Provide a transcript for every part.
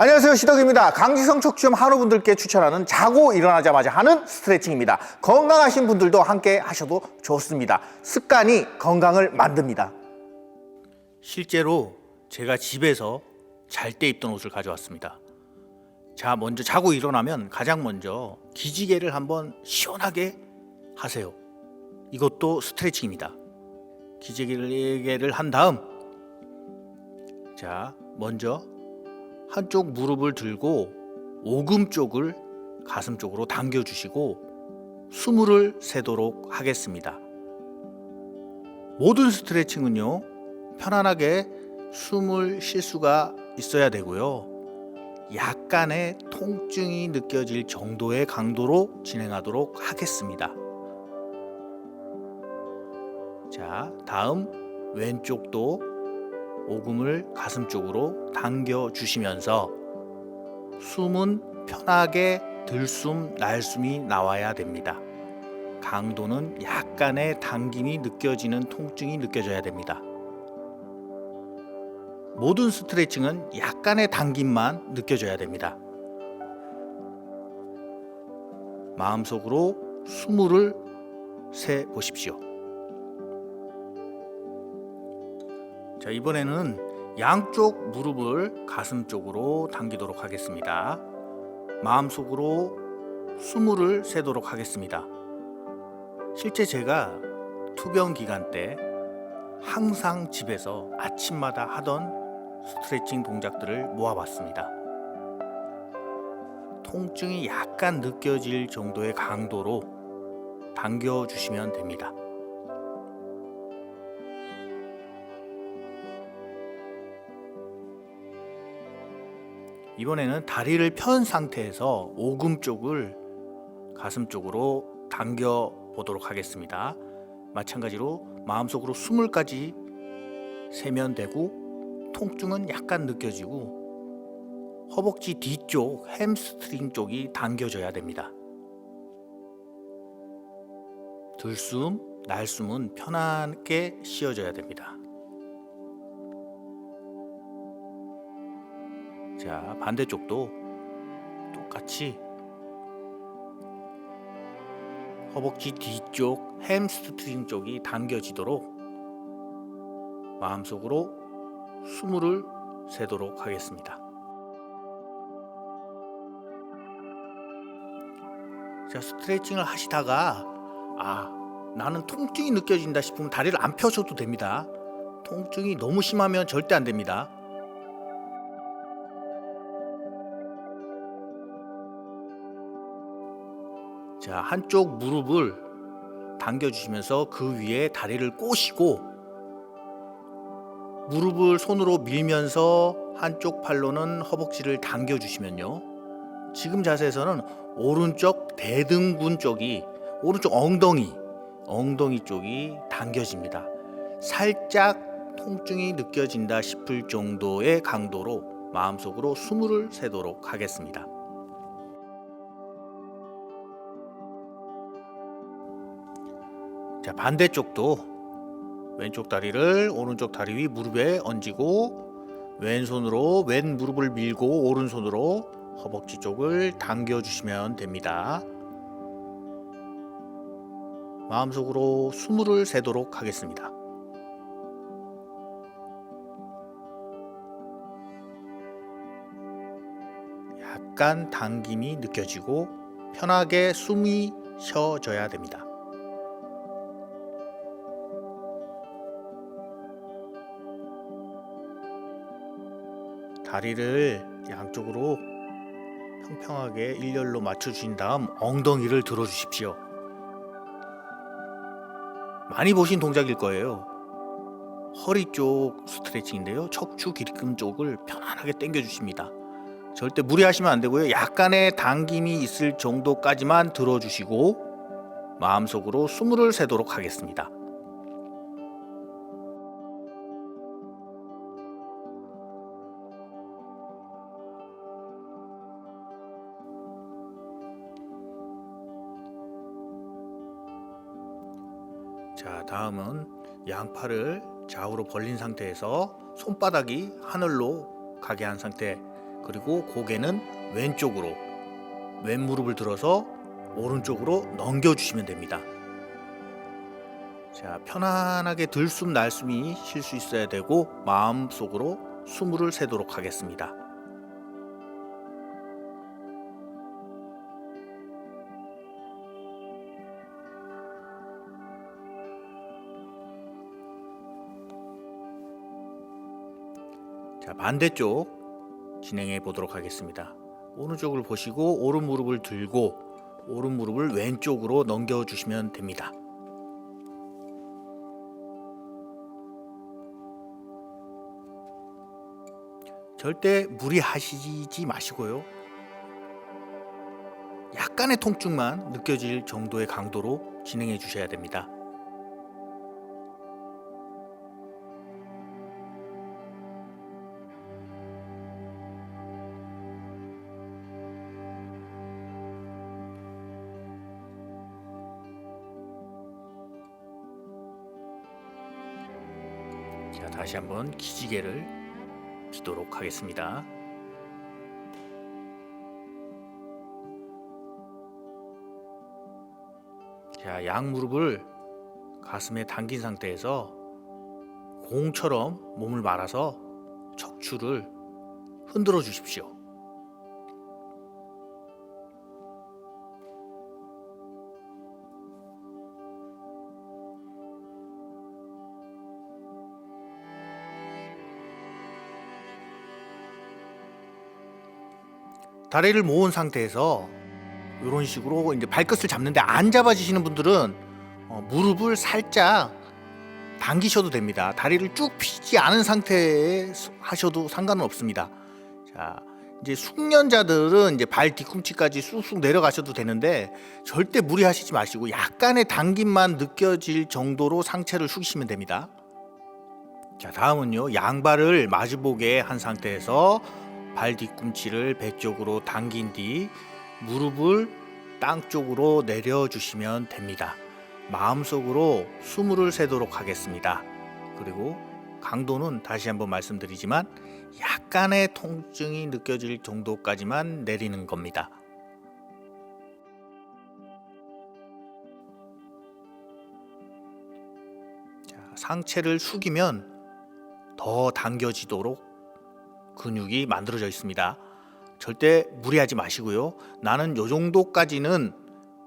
안녕하세요 시덕입니다 강지성 척추염 한우분들께 추천하는 자고 일어나자마자 하는 스트레칭입니다 건강하신 분들도 함께 하셔도 좋습니다 습관이 건강을 만듭니다 실제로 제가 집에서 잘 때 입던 옷을 가져왔습니다. 자, 먼저 자고 일어나면 가장 먼저 기지개를 한번 시원하게 하세요. 이것도 스트레칭입니다. 기지개를 한 다음 자, 먼저 한쪽 무릎을 들고 오금 쪽을 가슴 쪽으로 당겨 주시고 숨을 세도록 하겠습니다. 모든 스트레칭은요. 편안하게 숨을 쉴 수가 있어야 되고요. 약간의 통증이 느껴질 정도의 강도로 진행하도록 하겠습니다. 자, 다음 왼쪽도 오금을 가슴 쪽으로 당겨 주시면서 숨은 편하게 들숨 날숨이 나와야 됩니다. 강도는 약간의 당김이 느껴지는 통증이 느껴져야 됩니다. 모든 스트레칭은 약간의 당김만 느껴져야 됩니다. 마음속으로 스물을 세 보십시오. 자, 이번에는 양쪽 무릎을 가슴 쪽으로 당기도록 하겠습니다. 마음속으로 스물을 세도록 하겠습니다. 실제 제가 투병 기간 때 항상 집에서 아침마다 하던 스트레칭 동작들을 모아봤습니다. 통증이 약간 느껴질 정도의 강도로 당겨주시면 됩니다. 이번에는 다리를 편 상태에서 오금 쪽을 가슴 쪽으로 당겨 보도록 하겠습니다. 마찬가지로 마음속으로 숨을까지 세면 되고 통증은 약간 느껴지고 허벅지 뒤쪽 햄스트링 쪽이 당겨져야 됩니다. 들숨, 날숨은 편안하게 쉬어져야 됩니다. 자, 반대쪽도 똑같이 허벅지 뒤쪽 햄스트링 쪽이 당겨지도록 마음속으로 숨을 세도록 하겠습니다. 자, 스트레칭을 하시다가 아, 나는 통증이 느껴진다 싶으면 다리를 안 펴셔도 됩니다. 통증이 너무 심하면 절대 안 됩니다. 자, 한쪽 무릎을 당겨 주시면서 그 위에 다리를 꼬시고 무릎을 손으로 밀면서 한쪽 팔로는 허벅지를 당겨 주시면요. 지금 자세에서는 오른쪽 대등근 쪽이 오른쪽 엉덩이 엉덩이 쪽이 당겨집니다. 살짝 통증이 느껴진다 싶을 정도의 강도로 마음속으로 숨을 세도록 하겠습니다. 자, 반대쪽도 왼쪽 다리를 오른쪽 다리 위 무릎에 얹고 왼손으로 왼 무릎을 밀고 오른손으로 허벅지 쪽을 당겨 주시면 됩니다. 마음속으로 숨을 세도록 하겠습니다. 약간 당김이 느껴지고 편하게 숨이 쉬어져야 됩니다. 다리를 양쪽으로 평평하게 일렬로 맞춰 주신 다음 엉덩이를 들어 주십시오. 많이 보신 동작일 거예요. 허리 쪽 스트레칭인데요. 척추 기립근 쪽을 편안하게 당겨 주십니다. 절대 무리하시면 안 되고요. 약간의 당김이 있을 정도까지만 들어 주시고 마음속으로 숨을 세도록 하겠습니다. 자, 다음은 양팔을 좌우로 벌린 상태에서 손바닥이 하늘로 가게 한 상태. 그리고 고개는 왼쪽으로 왼 무릎을 들어서 오른쪽으로 넘겨 주시면 됩니다. 자, 편안하게 들숨 날숨이 쉴 수 있어야 되고 마음속으로 숨을 세도록 하겠습니다. 반대쪽 진행해 보도록 하겠습니다. 오른쪽을 보시고 오른 무릎을 들고 오른 무릎을 왼쪽으로 넘겨 주시면 됩니다. 절대 무리하시지 마시고요. 약간의 통증만 느껴질 정도의 강도로 진행해 주셔야 됩니다. 자, 다시 한번 기지개를 피도록 하겠습니다. 자, 양 무릎을 가슴에 당긴 상태에서 공처럼 몸을 말아서 척추를 흔들어 주십시오. 다리를 모은 상태에서 이런 식으로 이제 발끝을 잡는데 안 잡아지시는 분들은 어, 무릎을 살짝 당기셔도 됩니다. 다리를 쭉 펴지 않은 상태에 수- 하셔도 상관은 없습니다. 자, 이제 숙련자들은 이제 발 뒤꿈치까지 쑥쑥 내려가셔도 되는데 절대 무리하시지 마시고 약간의 당김만 느껴질 정도로 상체를 숙이시면 됩니다. 자, 다음은요. 양발을 마주보게 한 상태에서 발 뒤꿈치를 배 쪽으로 당긴 뒤 무릎을 땅 쪽으로 내려주시면 됩니다. 마음속으로 숨을 세도록 하겠습니다. 그리고 강도는 다시 한번 말씀드리지만 약간의 통증이 느껴질 정도까지만 내리는 겁니다. 자, 상체를 숙이면 더 당겨지도록 근육이 만들어져 있습니다. 절대 무리하지 마시고요. 나는 요 정도까지는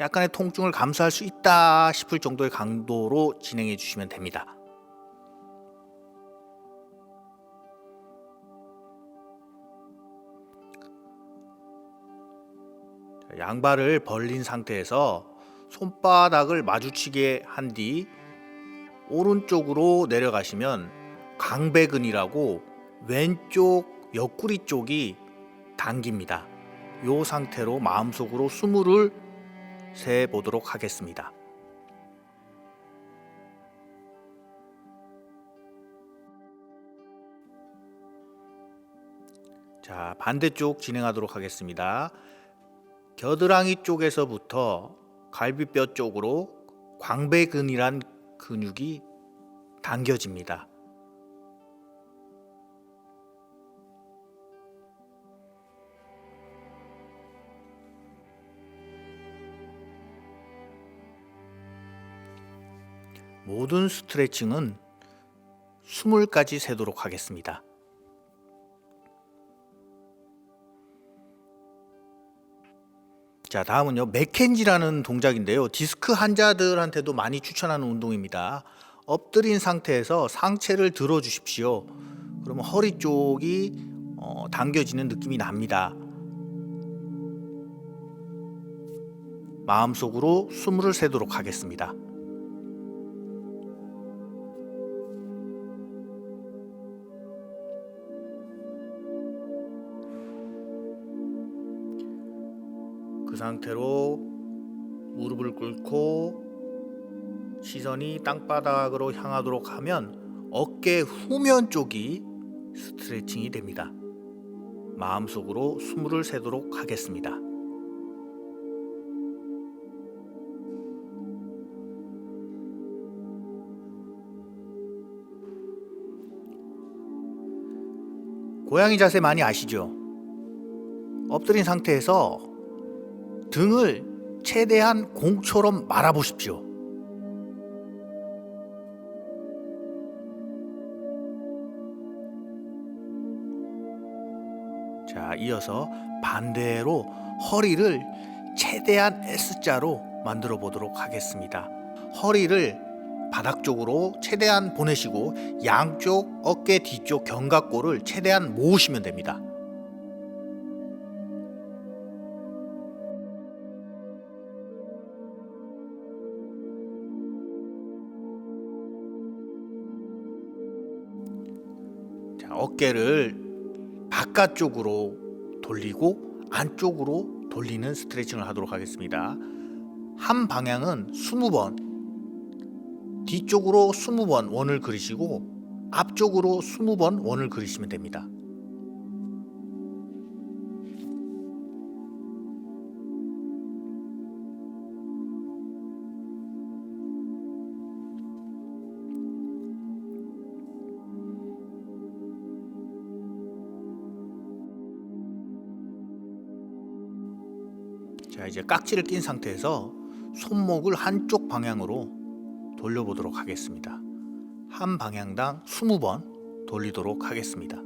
약간의 통증을 감수할 수 있다 싶을 정도의 강도로 진행해 주시면 됩니다. 자, 양발을 벌린 상태에서 손바닥을 마주치게 한 뒤 오른쪽으로 내려가시면 강배근이라고 왼쪽 옆구리 쪽이 당깁니다. 요 상태로 마음속으로 스물을 세 보도록 하겠습니다. 자, 반대쪽 진행하도록 하겠습니다. 겨드랑이 쪽에서부터 갈비뼈 쪽으로 광배근이란 근육이 당겨집니다. 모든 스트레칭은 20까지 세도록 하겠습니다. 자, 다음은요. 맥켄지라는 동작인데요. 디스크 환자들한테도 많이 추천하는 운동입니다. 엎드린 상태에서 상체를 들어 주십시오. 그러면 허리 쪽이 어, 당겨지는 느낌이 납니다. 마음속으로 숨을 세도록 하겠습니다. 그 상태로 무릎을 꿇고 시선이 땅바닥으로 향하도록 하면 어깨 후면 쪽이 스트레칭이 됩니다. 마음속으로 숨을 세도록 하겠습니다. 고양이 자세 많이 아시죠? 엎드린 상태에서 등을 최대한 공처럼 말아보십시오. 자, 이어서 반대로 허리를 최대한 S자로 만들어 보도록 하겠습니다. 허리를 바닥 쪽으로 최대한 보내시고 양쪽 어깨 뒤쪽 견갑골을 최대한 모으시면 됩니다. 어깨를 바깥쪽으로 돌리고 안쪽으로 돌리는 스트레칭을 하도록 하겠습니다. 한 방향은 20번, 뒤쪽으로 20번 원을 그리시고 앞쪽으로 20번 원을 그리시면 됩니다. 자, 이제 깍지를 낀 상태에서 손목을 한쪽 방향으로 돌려보도록 하겠습니다. 한 방향당 20번 돌리도록 하겠습니다.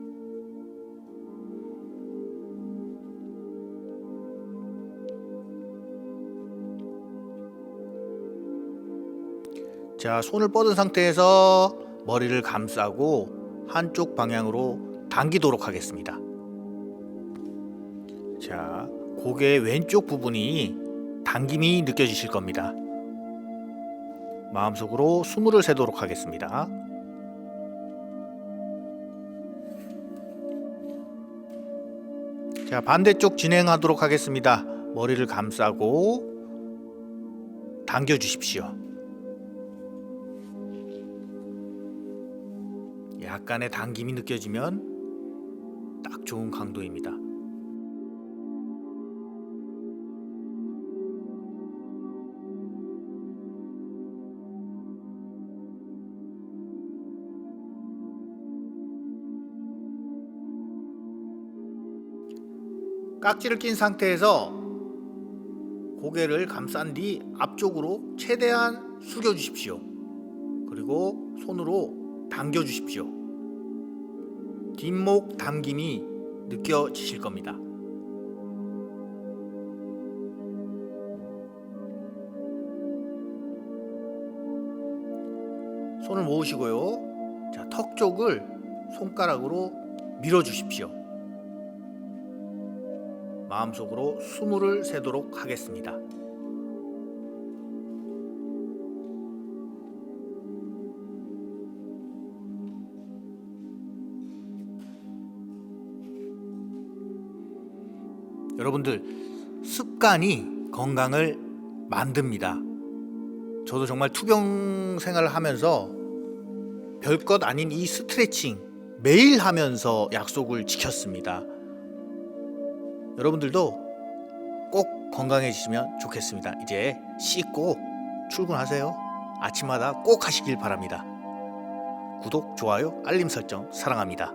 자, 손을 뻗은 상태에서 머리를 감싸고 한쪽 방향으로 당기도록 하겠습니다. 자, 고개의 왼쪽 부분이 당김이 느껴지실 겁니다. 마음속으로 숨을 세도록 하겠습니다. 자, 반대쪽 진행하도록 하겠습니다. 머리를 감싸고 당겨 주십시오. 약간의 당김이 느껴지면 딱 좋은 강도입니다. 깍지를 낀 상태에서 고개를 감싼 뒤 앞쪽으로 최대한 숙여 주십시오. 그리고 손으로 당겨 주십시오. 뒷목 당김이 느껴지실 겁니다. 손을 모으시고요. 자, 턱 쪽을 손가락으로 밀어 주십시오. 마음속으로 숨을 세도록 하겠습니다. 여러분들 습관이 건강을 만듭니다. 저도 정말 투병 생활을 하면서 별것 아닌 이 스트레칭 매일 하면서 약속을 지켰습니다. 여러분들도 꼭 건강해지시면 좋겠습니다. 이제 씻고 출근하세요. 아침마다 꼭 하시길 바랍니다. 구독, 좋아요, 알림 설정 사랑합니다.